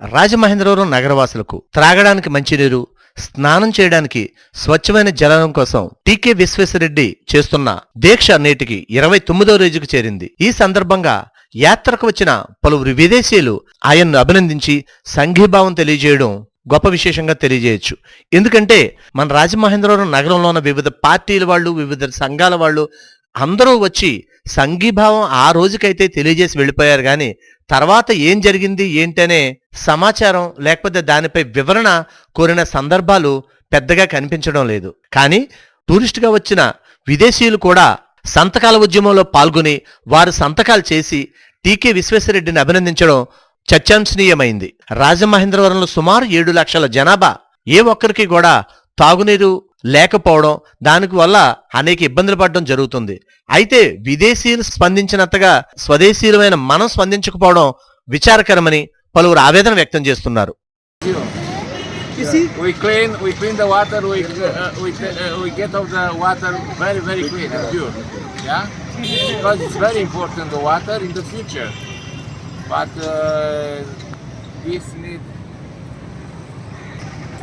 రాజమహేంద్రవరం నగరవాసులకు త్రాగడానికి మంచినీరు స్నానం చేయడానికి స్వచ్ఛమైన జలం కోసం టీకే విశ్వేశ్వరరెడ్డి చేస్తున్న దీక్ష నేటికి ఇరవై తొమ్మిదో రోజుకు చేరింది. ఈ సందర్భంగా యాత్రకు వచ్చిన పలువురు విదేశీయులు ఆయన్ను అభినందించి సంఘీభావం తెలియజేయడం గొప్ప విశేషంగా తెలియజేయొచ్చు. ఎందుకంటే మన రాజమహేంద్రవరం నగరంలో ఉన్న వివిధ పార్టీల వాళ్ళు వివిధ సంఘాల వాళ్ళు అందరూ వచ్చి సంఘీభావం ఆ రోజుకైతే తెలియజేసి వెళ్ళిపోయారు. కానీ తర్వాత ఏం జరిగింది ఏంటనే సమాచారం లేకపోతే దానిపై వివరణ కోరిన సందర్భాలు పెద్దగా కనిపించడం లేదు. కానీ టూరిస్టుగా వచ్చిన విదేశీయులు కూడా సంతకాల ఉద్యమంలో పాల్గొని వారు సంతకాలు చేసి టీకే విశ్వేశ్వరరెడ్డిని అభినందించడం చర్చాంశనీయమైంది రాజమహేంద్రవరంలో సుమారు ఏడు లక్షల జనాభా ఏ ఒక్కరికి కూడా తాగునీరు లేకపోవడం దానికి వల్ల అనేక ఇబ్బందులు పడడం జరుగుతుంది. అయితే విదేశీయులు స్పందించినంతగా స్వదేశీయులమైన మనం స్పందించకపోవడం విచారకరమని పలువురు ఆవేదన వ్యక్తం చేస్తున్నారు.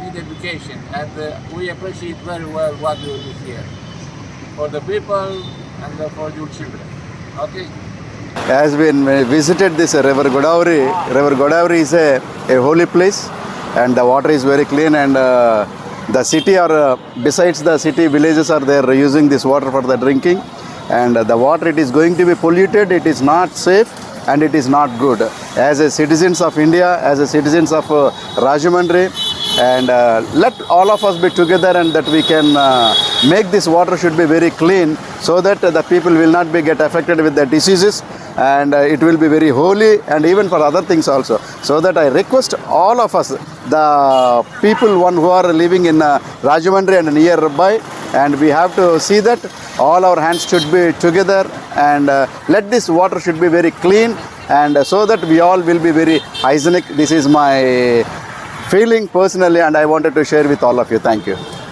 Need education and uh, we appreciate very well what you do here. For the people and uh, for your children. Okay? been uh, visited this river Godavari. River Godavari is a, a holy place and the water is very clean and uh, the city or uh, besides the city villages are there using this water for the drinking and uh, the water it is going to be polluted it is not safe and it is not good as a citizens of india as a citizens of uh, rajamandri and uh, let all of us be together and that we can uh, make this water should be very clean so that the people will not be get affected with the diseases and uh, it will be very holy and even for other things also. So that i request all of us the people one who are living in uh, rajamandri and nearby and we have to see that all our hands should be together and uh, let this water should be very clean and uh, so that we all will be very hygienic. This is my feeling personally and i wanted to share with all of you. Thank you